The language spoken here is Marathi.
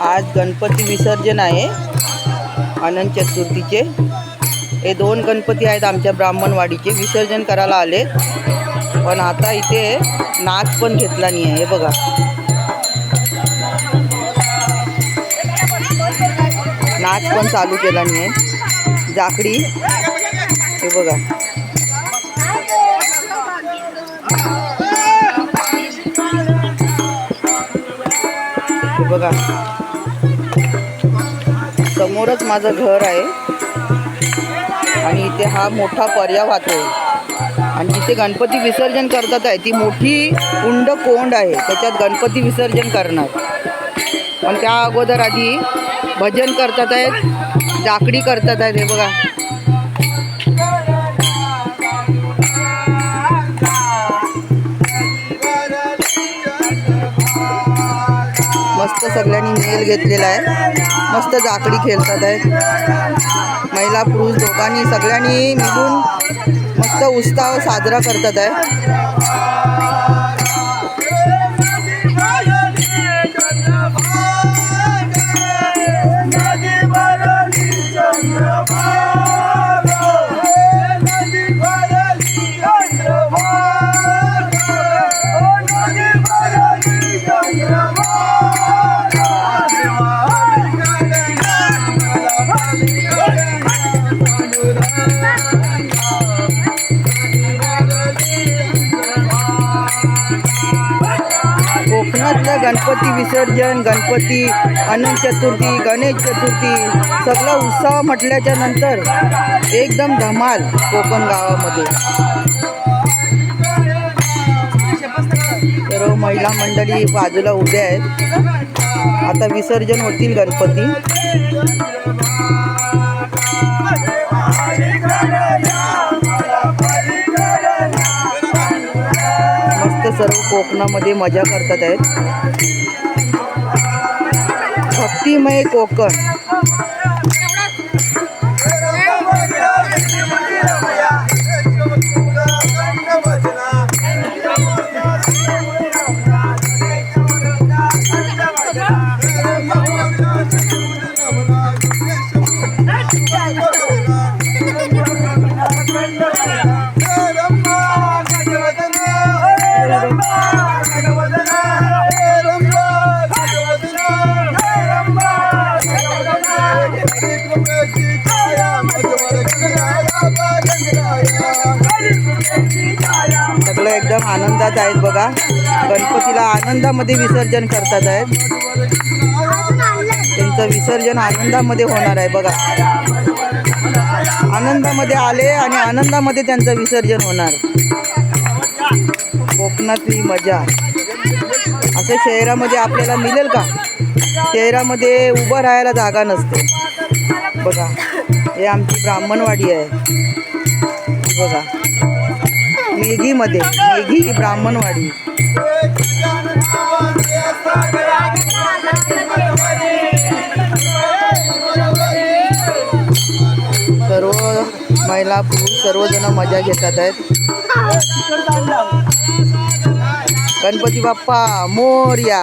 आज गणपती विसर्जन आहे. अनंत चतुर्थीचे. हे दोन गणपती आहेत आमच्या ब्राह्मणवाडीचे. विसर्जन करायला आले. पण आता इथे नाच पण घेतला नाही आहे. हे बघा. नाच पण चालू केला नाही आहे. जाकडी हे बघा. हे बघा. समोरच माझं घर आहे. आणि इथे हा मोठा पर्या वाहतोय आणि जिथे गणपती विसर्जन करतात आहे ती मोठी कुंड कोंड आहे. त्याच्यात गणपती विसर्जन करणार. पण त्या अगोदर आधी भजन करतात आहेत जाकडी करतात आहेत हे बघा. सगळ्यांनी मेल घेतलेला आहे. मस्त जाकडी खेळतात आहेत महिला पुरुष दोघांनी सगळ्यांनी मिळून मस्त उत्साह साजरा करतात आहे. कोकणातलं गणपती विसर्जन गणपती अनंत चतुर्थी गणेश चतुर्थी सगळा उत्सव म्हटल्याच्या नंतर एकदम धमाल कोकण गावामध्ये. सर्व महिला मंडळी बाजूला उभ्या आहेत. आता विसर्जन होतील गणपती. सर्व कोकणामध्ये मजा करतात आहेत. भक्तिमय कोकण. सगळं एकदम आनंदात आहेत बघा. गणपतीला आनंदामध्ये विसर्जन करतात आहेत. त्यांचं विसर्जन आनंदामध्ये होणार आहे बघा. आनंदामध्ये आले आणि आनंदामध्ये त्यांचं विसर्जन होणार. कोकणातली मजा. असं शहरामध्ये आपल्याला मिळेल का? शहरामध्ये उभं राहायला जागा नसते. बघा हे आमची ब्राह्मणवाडी आहे. बघा मेघीमध्ये मेघी ब्राह्मणवाडी. महिला पुरुष सर्वजण मजा घेतात आहेत. गणपती बाप्पा मोर्या.